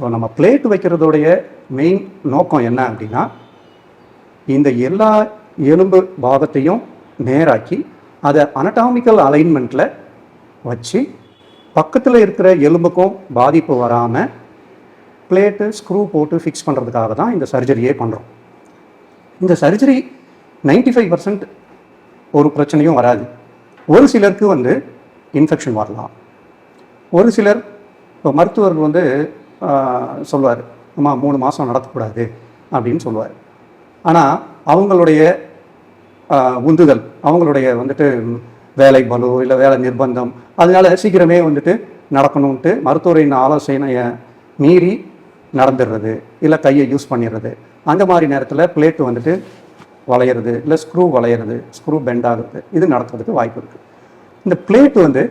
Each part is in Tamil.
ஸோ நம்ம பிளேட் வைக்கிறதோடைய மெயின் நோக்கம் என்ன அப்படின்னா இந்த எல்லா எலும்பு பாகத்தையும் நேராக்கி அதை அனடாமிக்கல் அலைன்மெண்ட்டில் வச்சு பக்கத்தில் இருக்கிற எலும்புக்கும் பாதிப்பு வராமல் பிளேட்டு ஸ்க்ரூ போட்டு ஃபிக்ஸ் பண்ணுறதுக்காக தான் இந்த சர்ஜரியே பண்ணுறோம் இந்த சர்ஜரி 95% ஃபைவ் பர்சன்ட் ஒரு பிரச்சனையும் வராது. ஒரு சிலருக்கு வந்து இன்ஃபெக்ஷன் வரலாம். ஒரு சிலர் இப்போ மருத்துவர்கள் வந்து சொல்லுவார். அம்மா மூணு மாதம் நடத்தக்கூடாது அப்படின்னு சொல்லுவார். ஆனால் அவங்களுடைய உந்துதல் அவங்களுடைய வந்துட்டு வேலை பலு இல்லை வேலை நிர்பந்தம் அதனால சீக்கிரமே வந்துட்டு நடக்கணும்ன்ட்டு மருத்துவரின் ஆலோசனையை மீறி நடந்துடுறது இல்லை கையை யூஸ் பண்ணிடுறது அந்த மாதிரி நேரத்தில் பிளேட்டு வந்துட்டு வளையிறது இல்லை ஸ்க்ரூ வளையிறது ஸ்க்ரூ பெண்ட் ஆகுறது இது நடக்கிறதுக்கு வாய்ப்பு இருக்குது இந்த பிளேட் வந்து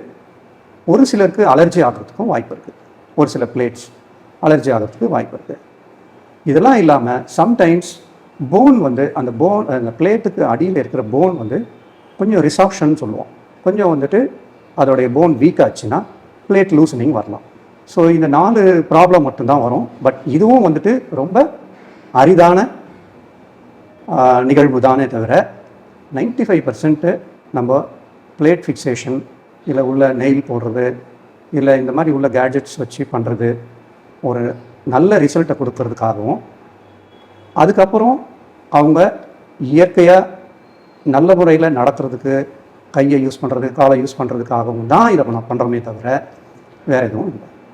ஒரு சிலருக்கு அலர்ஜி ஆகிறதுக்கும் வாய்ப்பு இருக்குது ஒரு சில பிளேட்ஸ். அலர்ஜி ஆகிறதுக்கு வாய்ப்பு இருக்குது இதெல்லாம் இல்லாமல் சம்டைம்ஸ் போன் வந்து அந்த போன் அந்த பிளேட்டுக்கு அடியில் இருக்கிற போன் வந்து கொஞ்சம் ரிசாப்ஷன் சொல்லுவோம். கொஞ்சம் வந்துட்டு அதோடைய போன் வீக் ஆச்சுன்னா பிளேட் லூசனிங் வரலாம். ஸோ இந்த நாலு ப்ராப்ளம் மட்டும்தான் வரும். பட் இதுவும் வந்துட்டு ரொம்ப அரிதான நிகழ்வு தானே தவிர 95% ஃபைவ் பர்சன்ட்டு நம்ம பிளேட் ஃபிக்சேஷன் இல்லை உள்ள நெயில் போடுறது இல்லை இந்த மாதிரி உள்ள கேட்ஜெட்ஸ் வச்சு பண்ணுறது ஒரு நல்ல ரிசல்ட்டை கொடுக்கறதுக்காகவும் அதுக்கப்புறம் அவங்க இயற்கையாக நல்ல முறையில் நடத்துறதுக்கு கையை யூஸ் பண்ணுறது காலை யூஸ் பண்ணுறதுக்காகவும் தான் இதை நான் பண்ணுறோமே தவிர வேறு எதுவும் இல்லை.